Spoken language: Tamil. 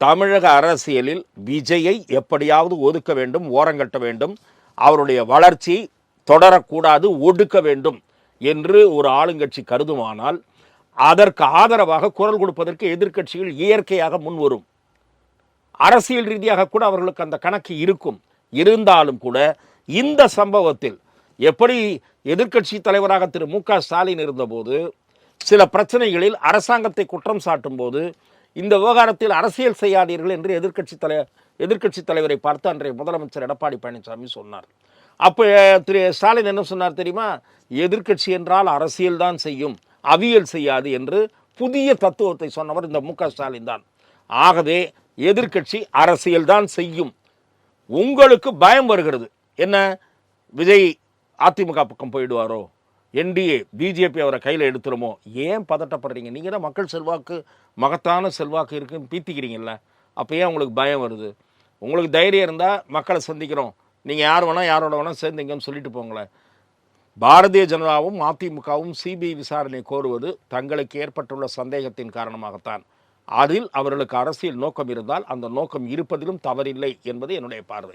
தமிழக அரசியலில் விஜயை எப்படியாவது ஒதுக்க வேண்டும் ஓரங்கட்ட வேண்டும் அவருடைய வளர்ச்சி தொடரக்கூடாது ஒடுக்க வேண்டும் என்று ஒரு ஆளுங்கட்சி கருதுமானால் அதற்கு ஆதரவாக குரல் கொடுப்பதற்கு எதிர்க்கட்சிகள் இயற்கையாக முன்வரும் அரசியல் ரீதியாக கூட அவர்களுக்கு அந்த கணக்கு இருக்கும். இருந்தாலும் கூட இந்த சம்பவத்தில் எப்படி எதிர்க்கட்சி தலைவராக திரு மு க ஸ்டாலின் இருந்தபோது சில பிரச்சனைகளில் அரசாங்கத்தை குற்றம் சாட்டும் போது இந்த விவகாரத்தில் அரசியல் செய்யாதீர்கள் என்று எதிர்க்கட்சி தலை எதிர்க்கட்சி தலைவரை பார்த்து அன்றைய முதலமைச்சர் எடப்பாடி பழனிசாமி சொன்னார். அப்போ திரு ஸ்டாலின் என்ன சொன்னார் தெரியுமா? எதிர்க்கட்சி என்றால் அரசியல் தான் செய்யும் அவியல் செய்யாது என்று புதிய தத்துவத்தை சொன்னவர் இந்த மு ஸ்டாலின் தான். ஆகவே எதிர்க்கட்சி அரசியல் தான் செய்யும். உங்களுக்கு பயம் வருகிறது. என்ன? விஜய் அதிமுக பக்கம் போயிடுவாரோ? என்டிஏ பிஜேபி அவரை கையில் எடுத்துருமோ? ஏன் பதட்டப்படுறீங்க? நீங்கள் தான் மக்கள் செல்வாக்கு மகத்தான செல்வாக்கு இருக்குன்னு பீத்திக்கிறீங்கல்ல. அப்போ ஏன் உங்களுக்கு பயம் வருது? உங்களுக்கு தைரியம் இருந்தால் மக்களை சந்திக்கிறோம். நீங்கள் யார் வேணால் யாரோட வேணால் சேர்ந்தீங்கன்னு சொல்லிட்டு போங்களேன். பாரதிய ஜனதாவும் அதிமுகவும் சிபிஐ விசாரணை கோருவது தங்களுக்கு ஏற்பட்டுள்ள சந்தேகத்தின் காரணமாகத்தான். அதில் அவர்களுக்கு அரசியல் நோக்கம் இருந்தால் அந்த நோக்கம் இருப்பதிலும் தவறில்லை என்பது என்னுடைய பார்வை.